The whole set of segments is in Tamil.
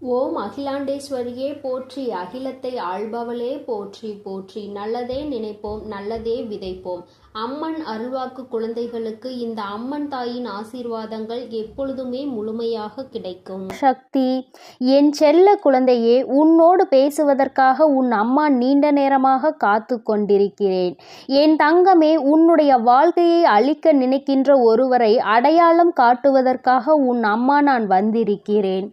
ஓம் அகிலாண்டேஸ்வரியே போற்றி. அகிலத்தை ஆள்பவளே போற்றி போற்றி. நல்லதே நினைப்போம் நல்லதே விதைப்போம். அம்மன் அருள்வாக்கு குழந்தைகளுக்கு இந்த அம்மன் தாயின் ஆசீர்வாதங்கள் எப்பொழுதுமே முழுமையாக கிடைக்கும். சக்தி என் செல்ல குழந்தையே உன்னோடு பேசுவதற்காக உன் அம்மா நீண்ட நேரமாக காத்து கொண்டிருக்கிறேன். என் தங்கமே உன்னுடைய வாழ்க்கையை அழிக்க நினைக்கின்ற ஒருவரை அடையாளம் காட்டுவதற்காக உன் அம்மா நான் வந்திருக்கிறேன்.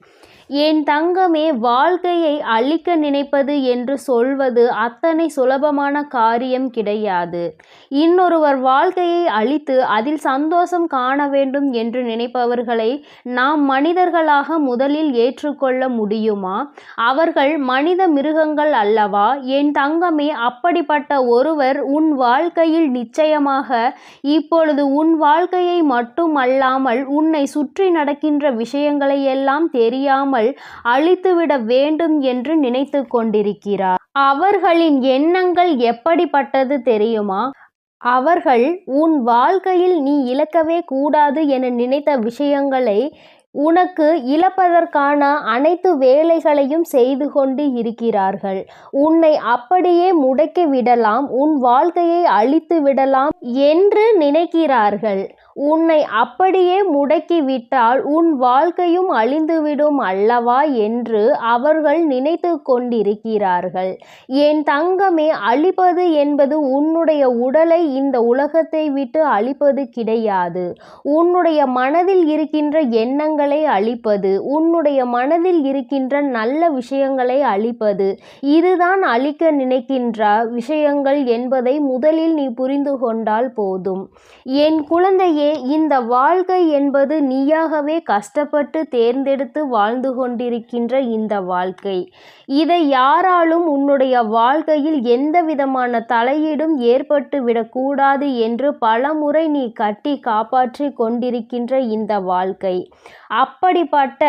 என் தங்கமே வாழ்க்கையை அழிக்க நினைப்பது என்று சொல்வது அத்தனை சுலபமான காரியம் கிடையாது. இன்னொருவர் வாழ்க்கையை அழித்து அதில் சந்தோஷம் காண வேண்டும் என்று நினைப்பவர்களை நாம் மனிதர்களாக முதலில் ஏற்றுக்கொள்ள முடியுமா? அவர்கள் மனித மிருகங்கள் அல்லவா? என் தங்கமே அப்படிப்பட்ட ஒருவர் உன் வாழ்க்கையில் நிச்சயமாக இப்பொழுது உன் வாழ்க்கையை மட்டும் அல்லாமல் உன்னை சுற்றி நடக்கின்ற விஷயங்களை எல்லாம் தெரியாமல் அழித்துவிட வேண்டும் என்று நினைத்து கொண்டிருக்கிறார். அவர்களின் எண்ணங்கள் எப்படிப்பட்டது தெரியுமா? அவர்கள் உன் வாழ்க்கையில் நீ இழக்கவே கூடாது என நினைத்த விஷயங்களை உனக்கு இழப்பதற்கான அனைத்து வேலைகளையும் செய்து கொண்டு இருக்கிறார்கள். உன்னை அப்படியே முடக்கி விடலாம் உன் வாழ்க்கையை அழித்து விடலாம் என்று நினைக்கிறார்கள். உன்னை அப்படியே முடக்கி விட்டால் உன் வாழ்க்கையும் அழிந்துவிடும் அல்லவா என்று அவர்கள் நினைத்து கொண்டிருக்கிறார்கள். என் தங்கமே அழிப்பது என்பது உன்னுடைய உடலை இந்த உலகத்தை விட்டு அழிப்பது கிடையாது. உன்னுடைய மனதில் இருக்கின்ற எண்ணங்களை அழிப்பது உன்னுடைய மனதில் இருக்கின்ற நல்ல விஷயங்களை அழிப்பது இதுதான் அழிக்க நினைக்கின்ற விஷயங்கள் என்பதை முதலில் நீ புரிந்து கொண்டால் போதும். என் குழந்தையை இந்த வாழ்க்கை என்பது நீயாகவே கஷ்டப்பட்டு தேர்ந்தெடுத்து வாழ்ந்து கொண்டிருக்கின்ற இந்த வாழ்க்கை. இதை யாராலும் உன்னுடைய வாழ்க்கையில் எந்த விதமான தலையீடும் ஏற்பட்டு விடக்கூடாது என்று பலமுறை நீ கட்டி காப்பாற்றி கொண்டிருக்கின்ற இந்த வாழ்க்கை. அப்படிப்பட்ட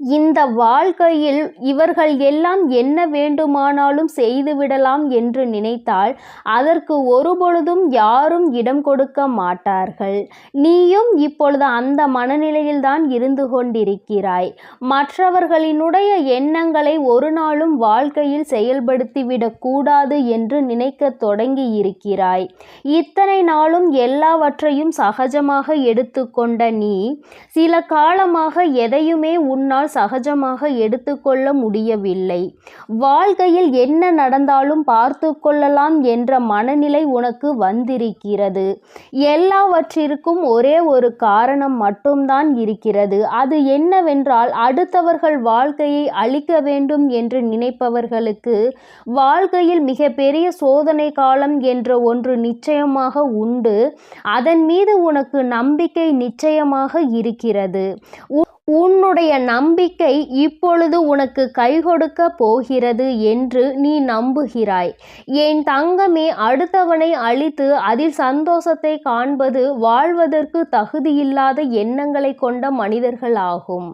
இந்த வாழ்க்கையில் இவர்கள் எல்லாம் என்ன வேண்டுமானாலும் செய்துவிடலாம் என்று நினைத்தால் அதற்கு ஒருபொழுதும் யாரும் இடம் கொடுக்க மாட்டார்கள். நீயும் இப்பொழுது அந்த மனநிலையில்தான் இருந்து கொண்டிருக்கிறாய். மற்றவர்களினுடைய எண்ணங்களை ஒரு நாளும் வாழ்க்கையில் செயல்படுத்திவிடக் கூடாது என்று நினைக்க தொடங்கி இருக்கிறாய் இத்தனை நாளும் எல்லாவற்றையும் சகஜமாக எடுத்துக்கொண்ட நீ சில காலமாக எதையுமே உன்னால் சகஜமாக எடுத்துக்கொள்ள முடியவில்லை. வாழ்க்கையில் என்ன நடந்தாலும் பார்த்து கொள்ளலாம் என்ற மனநிலை உனக்கு வந்திருக்கிறது. எல்லாவற்றிற்கும் ஒரே ஒரு காரணம் மட்டும்தான் இருக்கிறது. அது என்னவென்றால் அடுத்தவர்கள் வாழ்க்கையை அழிக்க வேண்டும் என்று நினைப்பவர்களுக்கு வாழ்க்கையில் மிகப்பெரிய சோதனை காலம் என்ற ஒன்று நிச்சயமாக உண்டு. அதன் மீது உனக்கு நம்பிக்கை நிச்சயமாக இருக்கிறது. உன்னுடைய நம்பிக்கை இப்பொழுது உனக்கு கை கொடுக்க போகிறது என்று நீ நம்புகிறாய். என் தங்கமே அடுத்தவனை அழித்து அதில் சந்தோஷத்தை காண்பது வாழ்வதற்கு தகுதியில்லாத எண்ணங்களை கொண்ட மனிதர்கள் ஆகும்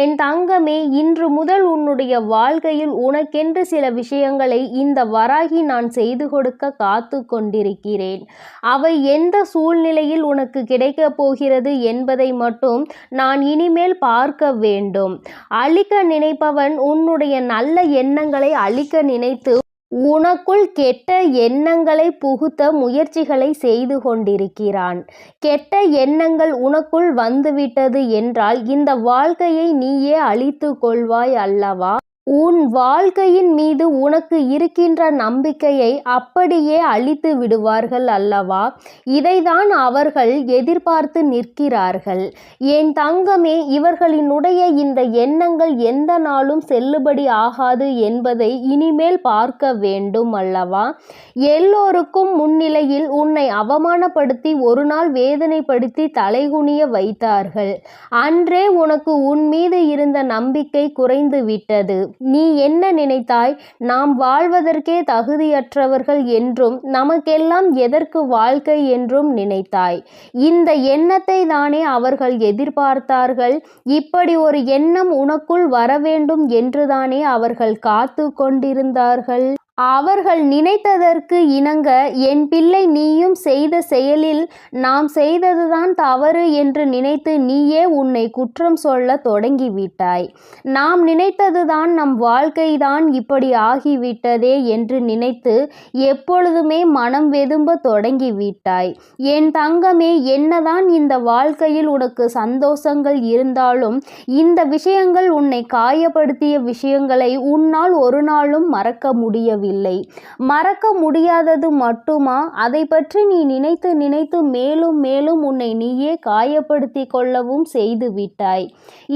என் தங்கமே இன்று முதல் உன்னுடைய வாழ்க்கையில் உனக்கென்று சில விஷயங்களை இந்த வராகி நான் செய்து கொடுக்க காத்து கொண்டிருக்கிறேன். அவை எந்த சூழ்நிலையில் உனக்கு கிடைக்கப் போகிறது என்பதை மட்டும் நான் இனிமேல் பார்க்க வேண்டும். அழிக்க நினைப்பவன் உன்னுடைய நல்ல எண்ணங்களை அழிக்க நினைத்து உனக்குள் கெட்ட எண்ணங்களை புகுத்த முயற்சிகளை செய்து கொண்டிருக்கிறான். கெட்ட எண்ணங்கள் உனக்குள் வந்துவிட்டது என்றால் இந்த வாழ்க்கையை நீயே அழித்து கொள்வாய் அல்லவா? உன் வாழ்க்கையின் மீது உனக்கு இருக்கின்ற நம்பிக்கையை அப்படியே அழித்து விடுவார்கள் அல்லவா? இதைதான் அவர்கள் எதிர்பார்த்து நிற்கிறார்கள். என் தங்கமே இவர்களினுடைய இந்த எண்ணங்கள் எந்த நாளும் செல்லுபடி ஆகாது என்பதை இனிமேல் பார்க்க வேண்டும் அல்லவா? எல்லோருக்கும் முன்னிலையில் உன்னை அவமானப்படுத்தி ஒரு நாள் வேதனைப்படுத்தி தலைகுனிய வைத்தார்கள். அன்றே உனக்கு உன் மீது இருந்த நம்பிக்கை குறைந்து விட்டது நீ என்ன நினைத்தாய்? நாம் வாழ்வதற்கே தகுதியற்றவர்கள் என்றும் நமக்கெல்லாம் எதற்கு வாழ்க்கை என்றும் நினைத்தாய். இந்த எண்ணத்தை தானே அவர்கள் எதிர்பார்த்தார்கள். இப்படி ஒரு எண்ணம் உனக்குள் வர வேண்டும் என்றுதானே அவர்கள் காத்து கொண்டிருந்தார்கள். அவர்கள் நினைத்ததற்கு இணங்க என் பிள்ளை நீயும் செய்த செயலில் நாம் செய்ததுதான் தவறு என்று நினைத்து நீயே உன்னை குற்றம் சொல்ல தொடங்கிவிட்டாய். நாம் நினைத்ததுதான் நம் வாழ்க்கைதான் இப்படி ஆகிவிட்டதே என்று நினைத்து எப்பொழுதுமே மனம் வெதும்ப தொடங்கிவிட்டாய். என் தங்கமே என்னதான் இந்த வாழ்க்கையில் உனக்கு சந்தோஷங்கள் இருந்தாலும் இந்த விஷயங்கள் உன்னை காயப்படுத்திய விஷயங்களை உன்னால் ஒரு நாளும் மறக்க முடியவில்லை. மறக்க முடியாதது மட்டுமா? அதை பற்றி நீ நினைத்து நினைத்து மேலும் மேலும் உன்னை நீயே காயப்படுத்தி கொள்ளவும் செய்து விட்டாய்.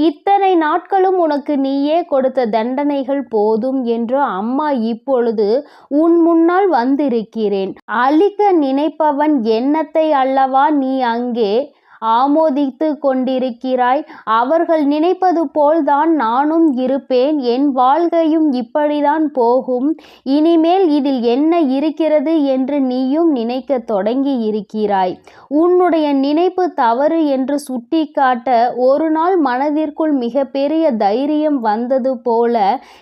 இத்தனை நாட்களும் உனக்கு நீயே கொடுத்த தண்டனைகள் போதும் என்று அம்மா இப்பொழுது உன் முன்னால் வந்திருக்கிறேன். அழிக்க நினைப்பவன் எண்ணத்தை அல்லவா நீ அங்கே ஆமோதித்து கொண்டிருக்கிறாய் அவர்கள் நினைப்பது போல்தான் நானும் இருப்பேன். என் வாழ்க்கையும் இப்படிதான் போகும். இனிமேல் இதில் என்ன இருக்கிறது என்று நீயும் நினைக்க தொடங்கி இருக்கிறாய் உன்னுடைய நினைப்பு தவறு என்று சுட்டிக்காட்ட ஒரு நாள் மனதிற்குள் மிகப்பெரிய தைரியம் வந்தது போல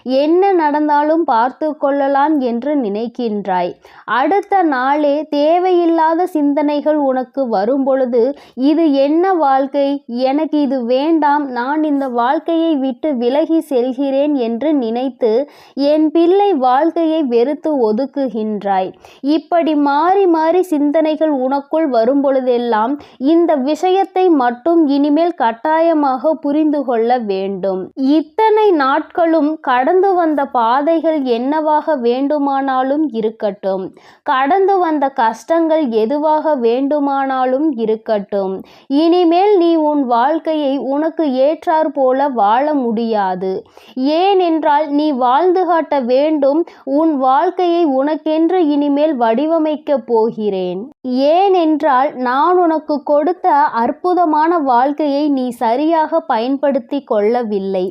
என்ன நடந்தாலும் பார்த்து கொள்ளலாம் என்று நினைக்கின்றாய். அடுத்த நாளே தேவையில்லாத சிந்தனைகள் உனக்கு வரும்பொழுது இது என்ன வாழ்க்கை? எனக்கு இது வேண்டாம். நான் இந்த வாழ்க்கையை விட்டு விலகி செல்கிறேன் என்று நினைத்து என் பிள்ளை வாழ்க்கையை வெறுத்து ஒதுக்குகின்றாய். இப்படி மாறி மாறி சிந்தனைகள் உனக்குள் வரும்பொழுதெல்லாம் இந்த விஷயத்தை மட்டும் இனிமேல் கட்டாயமாக புரிந்து கொள்ள வேண்டும். இத்தனை நாட்களும் கடந்து வந்த பாதைகள் என்னவாக வேண்டுமானாலும் இருக்கட்டும். கடந்து வந்த கஷ்டங்கள் எதுவாக வேண்டுமானாலும் இருக்கட்டும். இனிமேல் நீ உன் வாழ்க்கையை உனக்கு ஏற்றாற் போல வாழ முடியாது. ஏனென்றால் நீ வாழ்ந்து காட்ட வேண்டும். உன் வாழ்க்கையை உனக்கென்று இனிமேல் வடிவமைக்கப் போகிறேன். ஏனென்றால் நான் உனக்கு கொடுத்த அற்புதமான வாழ்க்கையை நீ சரியாக பயன்படுத்தி கொள்ளவில்லை.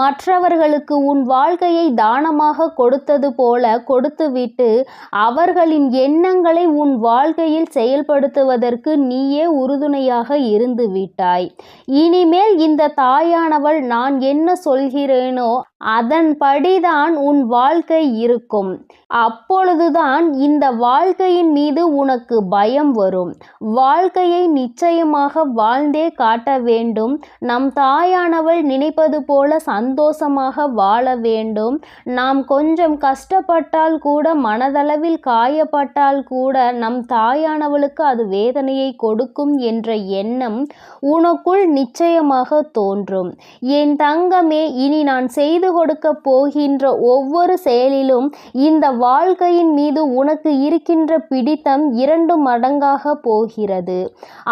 மற்றவர்களுக்கு உன் வாழ்க்கையை தானமாக கொடுத்தது போல கொடுத்துவிட்டு அவர்களின் எண்ணங்களை உன் வாழ்க்கையில் செயல்படுத்துவதற்கு நீயே உறுதுணையாக இருந்து விட்டாய் இனிமேல் இந்த தாயானவள் நான் என்ன சொல்கிறேனோ அதன்படிதான் உன் வாழ்க்கை இருக்கும். அப்பொழுதுதான் இந்த வாழ்க்கையின் மீது உனக்கு பயம் வரும். வாழ்க்கையை நிச்சயமாக வாழ்ந்தே காட்ட வேண்டும். நம் தாயானவள் நினைப்பது போல சந்தோஷமாக வாழ வேண்டும். நாம் கொஞ்சம் கஷ்டப்பட்டால் கூட மனதளவில் காயப்பட்டால் கூட நம் தாயானவளுக்கு அது வேதனையை கொடுக்கும் என்ற எண்ணம் உனக்குள் நிச்சயமாக தோன்றும். என் தங்கமே இனி நான் செய்து கொடுக்க போகின்ற ஒவ்வொரு செயலிலும் இந்த வாழ்க்கையின் மீது உனக்கு இருக்கின்ற பிடித்தம் இரண்டு மடங்காக போகிறது.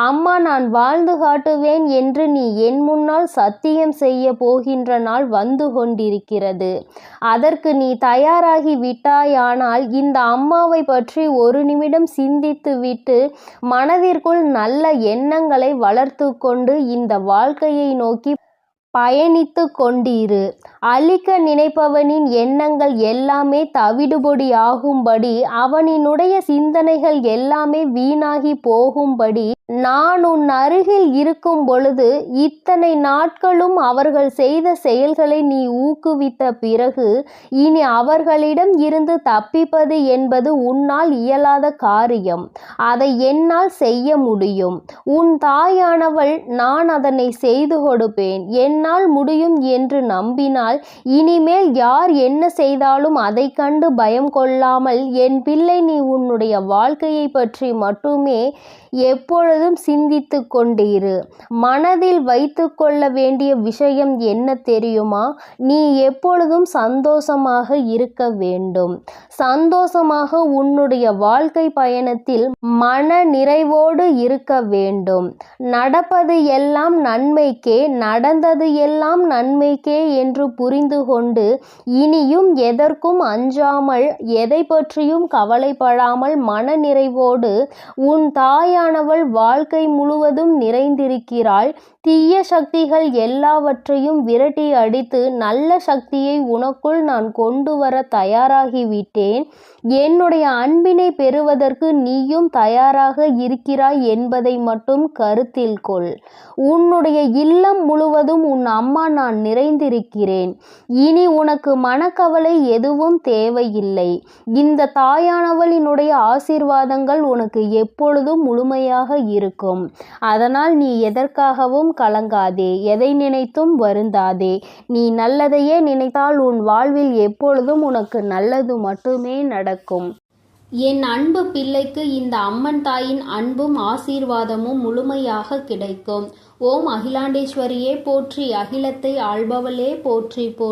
அம்மா நான் வாழ்ந்து காட்டுவேன் என்று நீ என் முன்னால் சத்தியம் செய்ய போகின்ற நாள் வந்து கொண்டிருக்கிறது. அதற்கு நீ தயாராகி விட்டாயானால் இந்த அம்மாவை பற்றி ஒரு நிமிடம் சிந்தித்து விட்டு மனதிற்குள் நல்ல எண்ணங்களை வளர்த்து கொண்டு இந்த வாழ்க்கையை நோக்கி பயணித்து கொண்டிரு. அழிக்க நினைப்பவனின் எண்ணங்கள் எல்லாமே தவிடுபொடி ஆகும்படி அவனினுடைய சிந்தனைகள் எல்லாமே வீணாகி போகும்படி நான் உன் அருகில் இருக்கும் பொழுது இத்தனை நாட்களும் அவர்கள் செய்த செயல்களை நீ ஊக்குவித்த பிறகு இனி அவர்களிடம் இருந்து தப்பிப்பது என்பது உன்னால் இயலாத காரியம். அதை என்னால் செய்ய முடியும். உன் தாயானவள் நான் அதனை செய்து கொடுப்பேன். என்னால் முடியும் என்று ஆனால் இனிமேல் யார் என்ன செய்தாலும் அதை கண்டு பயம் கொள்ளாமல் என் பிள்ளை நீ உன்னுடைய வாழ்க்கையை பற்றி மட்டுமே எப்பொழுதும் சிந்தித்து கொண்டிரு. மனதில் வைத்து கொள்ள வேண்டிய விஷயம் என்ன தெரியுமா? நீ எப்பொழுதும் சந்தோஷமாக இருக்க வேண்டும். சந்தோஷமாக உன்னுடைய வாழ்க்கை பயணத்தில் மன நிறைவோடு இருக்க வேண்டும். நடப்பது எல்லாம் நன்மைக்கே நடந்தது எல்லாம் நன்மைக்கே என்று புரிந்து கொண்டு இனியும் எதற்கும் அஞ்சாமல் எதை பற்றியும் கவலைப்படாமல் மன நிறைவோடு உன் தாயானவள் வாழ்க்கை முழுவதும் நிறைந்திருக்கிறாள். தீய சக்திகள் எல்லாவற்றையும் விரட்டி அடித்து நல்ல சக்தியை உனக்குள் நான் கொண்டு வர தயாராகிவிட்டேன். என்னுடைய அன்பினை பெறுவதற்கு நீயும் தயாராக இருக்கிறாய் என்பதை மட்டும் கருத்தில் கொள். உன்னுடைய இல்லம் முழுவதும் உன் அம்மா நான் நிறைந்திருக்கிறேன். இனி உனக்கு மனக்கவலை எதுவும் தேவையில்லை. இந்த தாயானவளினுடைய ஆசீர்வாதங்கள் உனக்கு எப்பொழுதும் முழுமையாக இருக்கும். அதனால் நீ எதற்காகவும் கலங்காதே எதை நினைத்தும் வருந்தாதே. நீ நல்லதையே நினைத்தால் உன் வாழ்வில் எப்பொழுதும் உனக்கு நல்லது மட்டுமே நடக்கும். என் அன்பு பிள்ளைக்கு இந்த அம்மன் தாயின் அன்பும் ஆசீர்வாதமும் முழுமையாக கிடைக்கும். ஓம் அகிலாண்டேஸ்வரியே போற்றி அகிலத்தை ஆள்பவளே போற்றி போற்றி